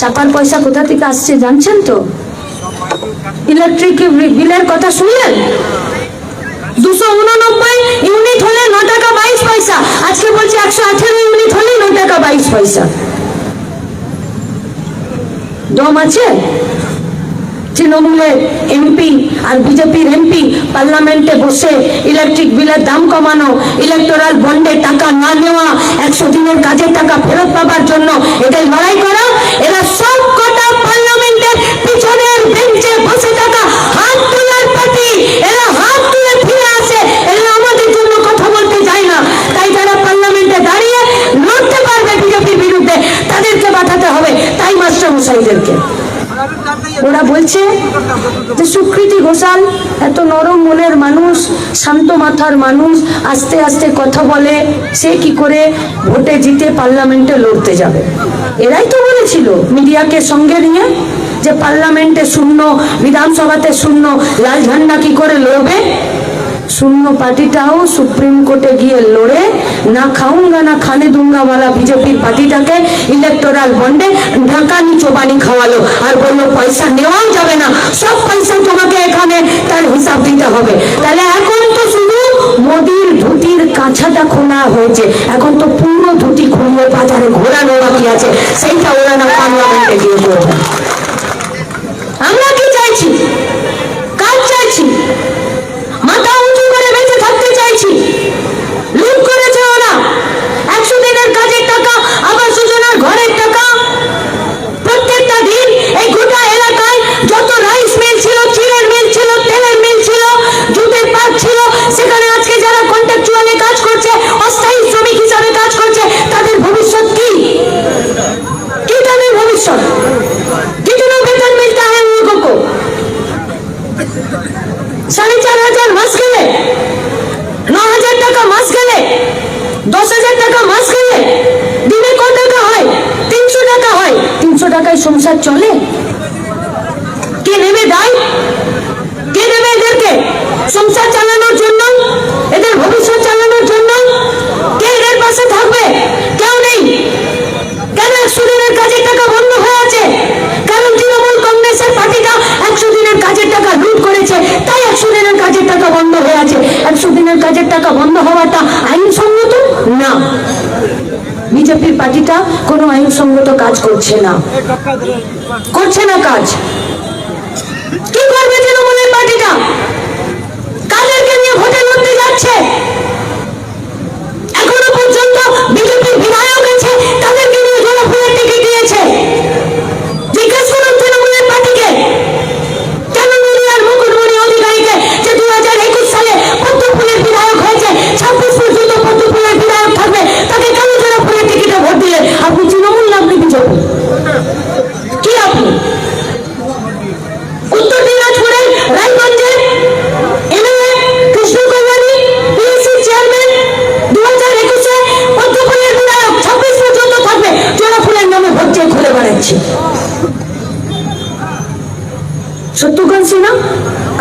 চাপার পয়সা কোথা থেকে আসছে জানছেন তো? ইলেকট্রিক বিলের কথা শুনলেন? দুশো উননব্বই ইউনিট হলে ন টাকা বাইশ পয়সা। আজকে বলছে একশো আঠেরো ইউনিট হলে ন টাকা বাইশ পয়সা। দম আছে? তৃণমূলের এমপি আর বিজেপির এমপি পার্লামেন্টে বসে ইলেকট্রিক বিলের দাম কমানো ইলেকটোরাল বন্ডে টাকা না নেওয়া, একশো দিনের কাজের টাকা ফেরত পাবার জন্য এদের লড়াই করা এরা সব কটা পার্লামেন্টের পিছনের বেঞ্চে বসে থাকা হাত তোলার পার্টি এরা হাত তুলে ফিরে আসে এরা আমাদের জন্য কথা বলতে যায় না তাই যারা পার্লামেন্টে দাঁড়িয়ে লড়তে পারবে বিজেপির বিরুদ্ধে তাদেরকে পাঠাতে হবে তাই মাস্টার মশাইদেরকে ওরা বলছে যে ঘোষাল এত নরম মনের মানুষ, শান্ত মাথার মানুষ, আস্তে আস্তে কথা বলে, সে কি করে ভোটে জিতে পার্লামেন্টে লড়তে যাবে? এরাই তো বলেছিল মিডিয়াকে সঙ্গে নিয়ে যে পার্লামেন্টে শূন্য, বিধানসভাতে শূন্য লাল ঝান্ডা কি করে লড়বে? শূন্য পার্টিটাও সুপ্রিম কোর্টে গিয়ে লড়ে, না খাউঙ্গা না খানে দুঙ্গা वाला বিজেপির পার্টিটাকে ইলেকটোরাল বন্ডে ঢাকানি চোবানি খাওয়ালো। আর বলল, পয়সা নেওয়াও যাবে না। সব পয়সা তোমাকে এখানে তার হিসাব দিতে হবে। তাহলে এখন তো শুধু মোদির ধুতির কাছাটা খোলা হয়েছে। এখন তো পুরো ধুতি খুললে বাজারে ঘোরানো বাকি আছে। সেইটা ওরা না পার্লামেন্টে গিয়ে করবে। আমরা কি চাইছি কাজ চাইছি মাথা উঁচু করে বেঁচে থাকতে চাইছি লুট করেছে ওরা একশো দিনের কাজের টাকা আবার যোজনার ঘরের টাকা প্রত্যেকটা দিন এই গোটা এলাকায় যত রাইস মিল ছিল চিড়ের মিল ছিল তেলের মিল ছিল জুটের পার্ক ছিল সেখানে আজকে যারা কন্ট্রাকচুয়ালে কাজ করছে অস্থায়ী শ্রমিক হিসাবে কাজ করছে তাদের ভবিষ্যৎ কি কি তাদের ভবিষ্যৎ कितना वेतन मिलता है उन लोगों को সাড়ে চার হাজার মাস গেলে ন হাজার টাকা মাস গেলে দশ হাজার টাকা মাস গেলে দিনে ক টাকা হয় তিনশো টাকা হয় তিনশো টাকায় সংসার চলে কে নেবে দায় কে নেবে এদেরকে সংসার চালানোর জন্য এদের ভবিষ্যৎ চালানোর জন্য কে এদের পাশে থাকবে, কেউ নেই। কেন একশো দিনের কাজের টাকা বন্ধ হয়ে আছে? কারণ তৃণমূল কংগ্রেসের পার্টিটা একশো দিনের কাজের টাকা লুট করেছে? তাই একশো দিনের কাজের টাকা বন্ধ হয়ে আছে। একশো দিনের কাজের টাকা বন্ধ হওয়াটা আইনসঙ্গত? না। বিজেপির পার্টিটা কোনো আইনসঙ্গত কাজ করছে না। করছে না কাজ।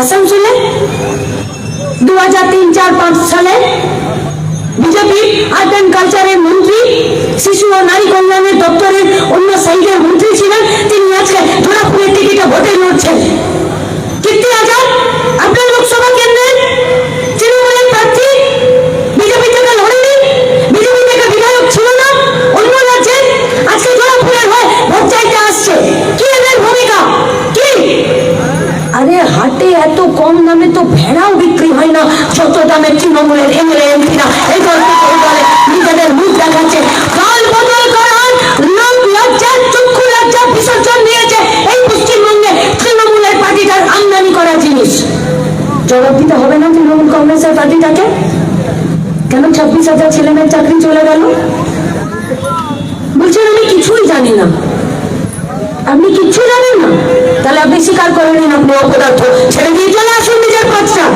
আসানসোলে দু হাজার তিন, চার, পাঁচ সালে বিজেপি আর্ট অ্যান্ড কালচারের মন্ত্রী, শিশু ও নারী কল্যাণের দপ্তরের অন্য সাইডের মন্ত্রী ছিলেন। তিনি আজকে ধরাপুরের টিকিটে ভোটে লড়ছেন। কেন ছাব্বিশ হাজার ছেলে মেয়ের চাকরি চলে গেল। বলছেন, আমি কিছুই জানি না। আপনি কিচ্ছু জানেন না? তাহলে আপনি স্বীকার করে নিন, আপনি অপদার্থ। ছেড়ে দিয়ে চলে আসুন নিজের পথটা।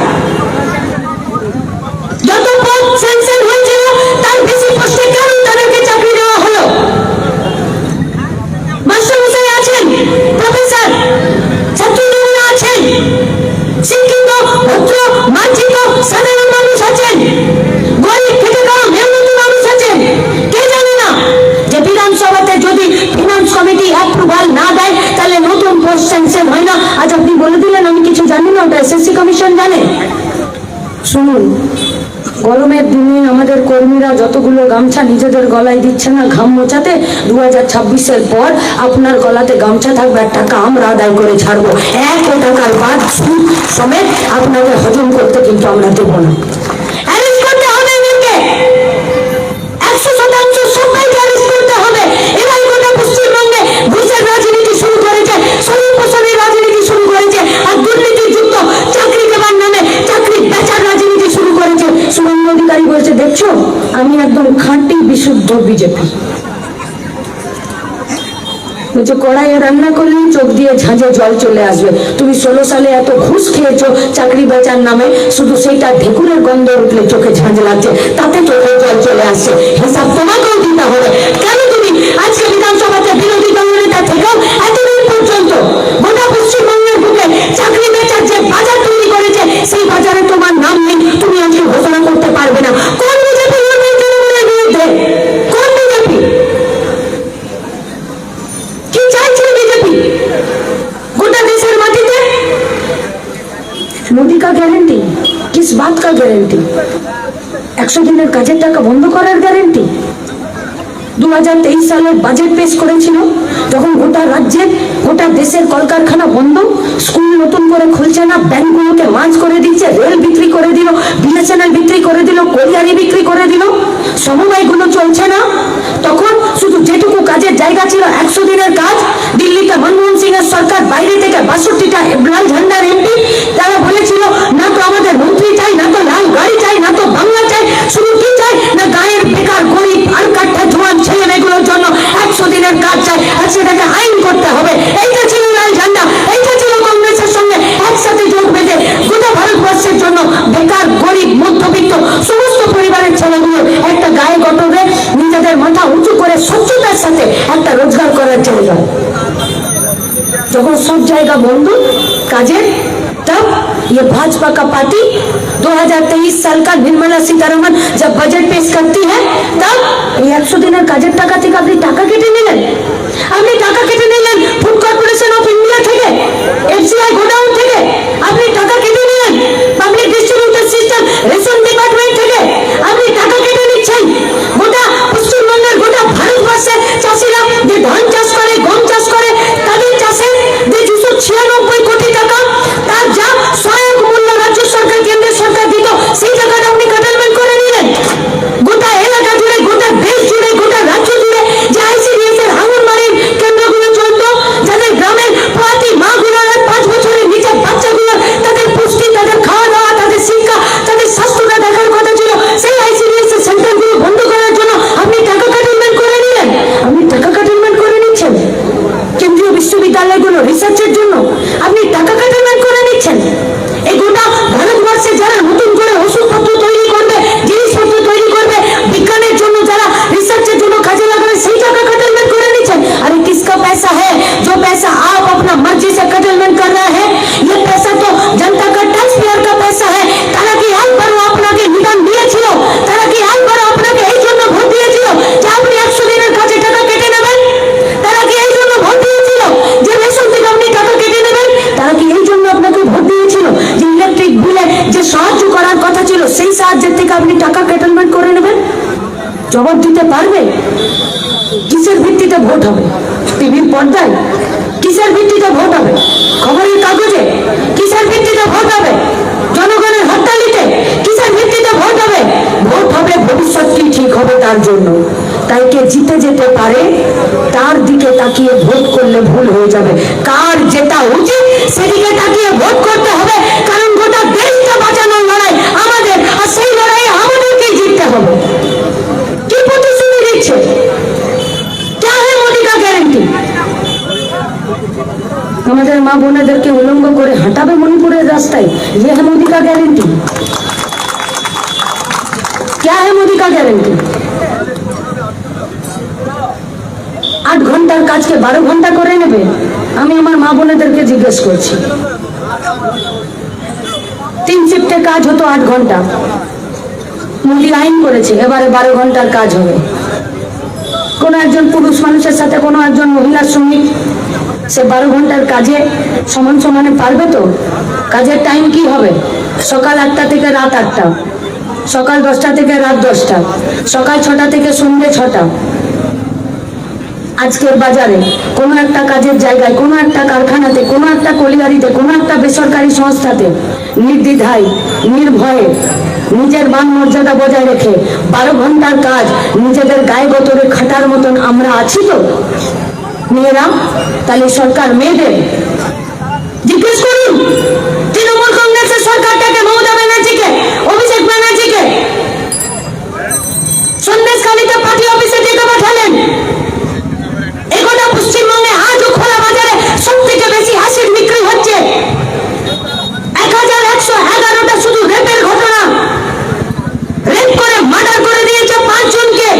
যত পদ স্যাংশন হয়েছিল, তার বেশি পোস্টে কেন তাদেরকে চাকরি দেওয়া হলো? আছেন, প্রফেসর ছাত্রীরা আছেন, শিক্ষিত, ভদ্র সাধারণ মানুষ আছেন গরিব খেটে খাওয়া মেহনতি মানুষ আছেন কে জানে না যে বিধানসভাতে যদি ফিনান্স কমিটি অ্যাপ্রুভাল না দেয় তাহলে নতুন পোস্ট স্যাংশন হয় না আজ আপনি বলে দিলেন আমি কিছু জানি না ওটা এসএসসি কমিশন জানে শুনুন গরমের দিনে আমাদের কর্মীরা যতগুলো গামছা নিজেদের গলায় দিচ্ছে না, ঘাম মোচাতে দু হাজার ছাব্বিশের পর আপনার গলাতে গামছা থাকবে আর টাকা আমরা আদায় করে ছাড়বো। এক টাকার বাদ সমেত আপনাকে হজম করতে কিন্তু আমরা দেবো না। বলছে কড়াইয়ে রান্না করলেই চোখ দিয়ে ঝাঁঝে জল চলে আসবে। তুমি ষোলো সালে এত ঘুষ খেয়েছো, চাকরি বেচার নামে শুধু সেইটা ঢেকুরের গন্ধ উঠলে চোখে ঝাঁঝ লাগছে, তাতে চোখে জল চলে আসছে। হিসাব তোমাকেও দিতে হবে। কেন তুমি আজকে বিধানসভাতে বিরোধী দলনেতা থেকেও এতদিন পর্যন্ত? बात का গ্যারেন্টি একশো দিনের কাজের টাকা বন্ধ করার গ্যারেন্টি দু সালের বাজেট পেশ করেছিল যখন গোটা রাজ্যে গোটা দেশের কলকারখানা বন্ধ স্কুল নতুন করে খুলছে না ব্যাংকগুলোকে মাছ করে দিচ্ছে রেল বিক্রি করে দিল বিএসএনএল বিক্রি করে দিল কোরিয়ারি বিক্রি করে দিল সমবায়গুলো চলছে না তখন শুধু যেটুকু কাজের জায়গা ছিল একশো দিনের কাজ দিল্লিতে মনমোহন সিং এর সরকার বাইরে থেকে বাষট্টিটা লাল ঝান্ডার এমপি তারা বলেছিল না ये भाजपा का पार्टी 2023 साल का निर्मला सीतारमन जब बजट पेश करती है तब এই একশো দিনের কাজের টাকা থেকে আপনি টাকা কেটে নিলেন আপনি টাকা কেটে নিলেন ফুড কর্পোরেশন অফ ইন্ডিয়া থেকে এফসিআই গোডাউন থেকে আপনি টাকা কেটে নিলেন public distributor system ration department থেকে আপনি টাকা কেটে নিচ্ছেন সাহায্য করার কথা ছিল, সেই সাহায্যের থেকে আপনি টাকা কেটেলমেন্ট করে নেবেন? জবাব দিতে পারবে? কিসের ভিত্তিতে ভোট হবে? টিভির পর্দায়? কিসের ভিত্তিতে ভোট হবে? খবরের কাগজে? কিসের ভিত্তিতে ভোট হবে? জনগণের হরতালিতে? কিসের ভিত্তিতে ভোট হবে? ভোট হবে ভবিষ্যৎ কি ঠিক হবে তার জন্য। তাই কে জিতে যেতে পারে, তার দিকে তাকিয়ে ভোট করলে ভুল হয়ে যাবে। কার যেটা উচিত মা বোনেদেরকে উলঙ্গ করে হাঁটাবে মণিপুরের রাস্তায় ये है मोदी का গ্যারেন্টি क्या है मोदी का গ্যারেন্টি আট ঘন্টার কাজকে বারো ঘন্টা করে নেবে আমি আমার মা বোনেদেরকে জিজ্ঞেস করছি তিন শিফটে কাজ হতো আট ঘন্টা মোদি আইন করেছে এবারে বারো ঘন্টার কাজ হবে কোনো একজন পুরুষ মানুষের সাথে কোনো একজন মহিলা শ্রমিক সে বারো ঘণ্টার কাজে সমান সমানে পারবে তো? কাজের টাইম কি হবে? সকাল আটটা থেকে রাত আটটা, সকাল দশটা থেকে রাত দশটা, সকাল ছটা থেকে সন্ধ্যে ছটা। আজকের বাজারে কোনো একটা কাজের জায়গায়, কোনো একটা কারখানাতে, কোনো একটা কলিয়ারিতে, কোনো একটা বেসরকারি সংস্থাতে নির্দ্বিধায়, নির্ভয়ে নিজের মান মর্যাদা বজায় রেখে বারো ঘণ্টার কাজ নিজেদের গায়ে গতরে খাটার মতন আমরা আছি তো? মেয়েরা তাহলে সরকার মেয়েদের জিজ্ঞেস করুন, তৃণমূল কংগ্রেসের সরকারটাকে মমতা ব্যানার্জিকে, অভিষেক ব্যানার্জিকে। সন্দেশখালীতে পার্টি অফিসে ডেকে পাঠালেন। এগোটা পশ্চিমবঙ্গে আজও খোলা বাজারে সব থেকে বেশি হাসির বিক্রি হচ্ছে এক হাজার একশো এগারোটা শুধু রেপের ঘটনা রেপ করে মার্ডার করে দিয়েছে পাঁচজনকে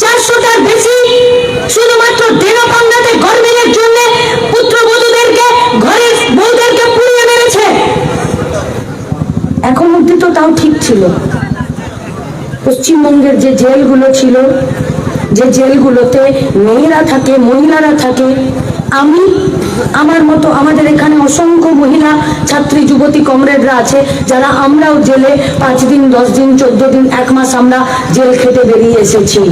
চারশোটার বেশি শুধুমাত্র দেনা পান্নাতে গরমিলের জন্য পুত্রবধূদেরকে ঘরের বউদেরকে পুড়িয়ে মেরেছে এখন অব্দি তো তাও ঠিক ছিল পশ্চিমবঙ্গের যে জেলগুলো ছিল, যে জেলগুলোতে মেয়েরা থাকে, মহিলারা থাকে, আমি, আমার মতো আমাদের এখানে অসংখ্য মহিলা, ছাত্রী, যুবতী, কমরেডরা আছে, যারা আমরাও জেলে পাঁচ দিন, দশ দিন, চোদ্দ দিন, এক মাস আমরা জেল খেটে বেরিয়ে এসেছি।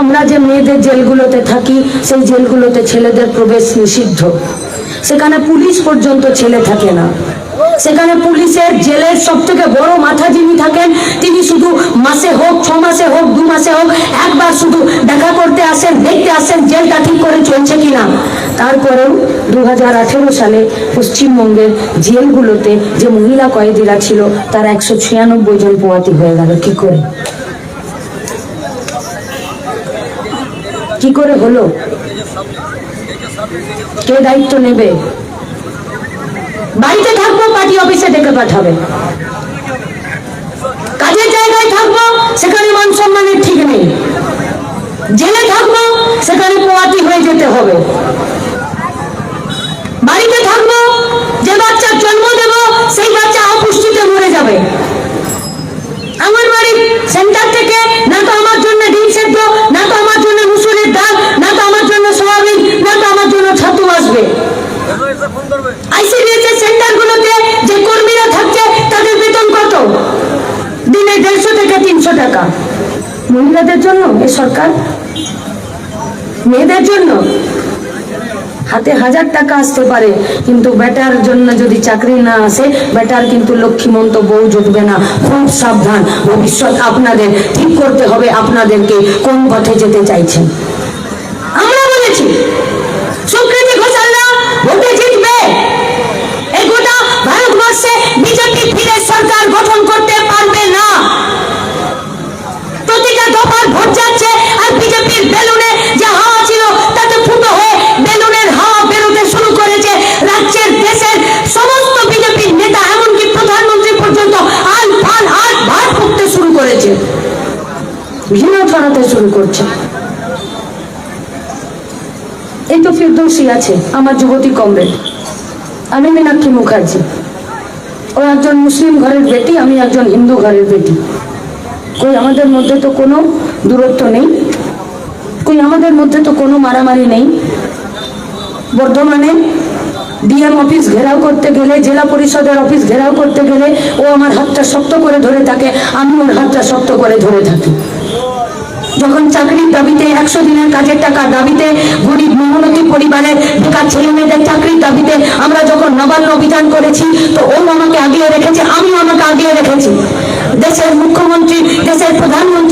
আমরা যে মেয়েদের জেলগুলোতে থাকি, সেই জেলগুলোতে ছেলেদের প্রবেশ নিষিদ্ধ। সেখানে পুলিশ পর্যন্ত ছেলে থাকে না। সেখানে পুলিশের জেলের সব থেকে বড় মাথা যিনি থাকেন, তিনি শুধু মাসে হোক, ছ মাসে হোক, দু মাসে হোক, একবার শুধু দেখা করতে আসেন, দেখতে আসেন, জেলটা ঠিক করে চলছে কিনা। তারপরেও দু সালে পশ্চিমবঙ্গের জেলগুলোতে যে মহিলা কয়েদিরা ছিল, তার একশো ছিয়ানব্বই জন পোয়াতি হয়ে গেল। কি করে? কি করে হলো? কে দায়িত্ব নেবে? বাড়িতে থাকব, পার্টি অফিসে ডেকে পাঠাবে কাজের জায়গায় থাকব, সেখানে মান সম্মানের ঠিক নেই। জেলে থাকব, সেখানে পোয়াতি হয়ে যেতে হবে। বাড়িতে থাকব, যে বাচ্চার জন্ম দেব, সেই বাচ্চা অপুষ্টিতে মরে যাবে। আমার বাড়ির সেন্টার থেকে, না তো আমার জন্য ডিম সেদ্ধ, না তো আমার জন্য মুসুরির ডাল, না তো আমার জন্য সয়াবিন, না তো আমার জন্য ছাতু আসবে। মহিলাদের জন্য এ সরকার? মেয়েদের জন্য? হাতে হাজার টাকা আসতে পারে, কিন্তু বেটার জন্য যদি চাকরি না আসে, বেটার কিন্তু লক্ষ্মীমন্ত বউ জুটবে না। খুব সাবধান, ভবিষ্যৎ আপনাদের ঠিক করতে হবে, আপনাদেরকে কোন পথে যেতে চাইছেন আমরা বলেছি সুকৃতি ঘোষালরা ভোটে জিতবে এই গোটা ভারতবর্ষে বিজেপি ফিরে সরকার গঠন করতে পারবে না। প্রতিটা দফার ভোট যাচ্ছে আর বিজেপির বেলুনে যে হাওয়া ছিল তাতে ফুটো হয়ে বেলুনের হাওয়া বেরোতে শুরু করেছে রাজ্যের, দেশের সমস্ত বিজেপির নেতা, এমনকি প্রধানমন্ত্রী পর্যন্ত আল ফাল আট ভাট করতে শুরু করেছে। ঘৃণ ছড়াতে শুরু করছে। এই তো ফিরদৌসি আছে, আমার যুবতী কমরেড। আমি মীনাক্ষী মুখার্জি। ও একজন মুসলিম ঘরের বেটি, আমি একজন হিন্দু ঘরের বেটি। কই, আমাদের মধ্যে তো কোনো দূরত্ব নেই। কই, আমাদের মধ্যে তো কোনো মারামারি নেই। বর্ধমানে ডিএম অফিস ঘেরাও করতে গেলে, জেলা পরিষদের অফিস ঘেরাও করতে গেলে ও আমার হাতটা শক্ত করে ধরে থাকে, আমি ওর হাতটা শক্ত করে ধরে থাকি। যখন চাকরির দাবিতে একশো দিনের কাজের টাকা দাবিতে গরিব মেহনতি পরিবারের বেকার ছেলে মেয়েদের চাকরির দাবিতে আমরা যখন নবান্ন অভিযান করেছি, তো ও আমাকে আগিয়ে রেখেছে আমি আমাকে আগিয়ে রেখেছি। দেশের মুখ্যমন্ত্রী, দেশের প্রধানমন্ত্রী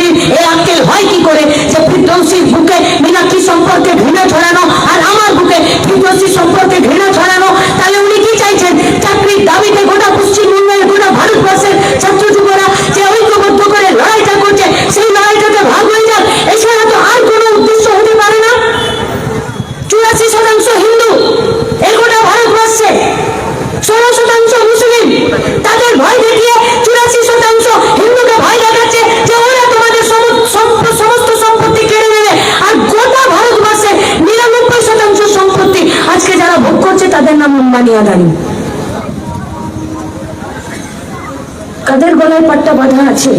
কাদের গলায় পাট্টা বাঁধা আছে?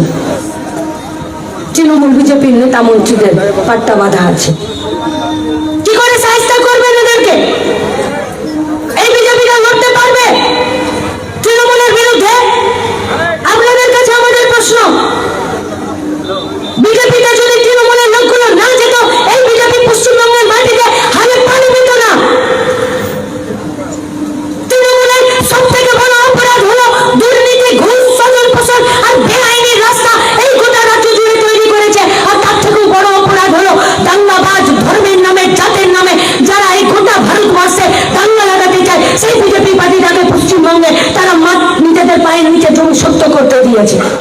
তৃণমূল বিজেপির নেতা মন্ত্রীদের পাট্টা বাঁধা আছে।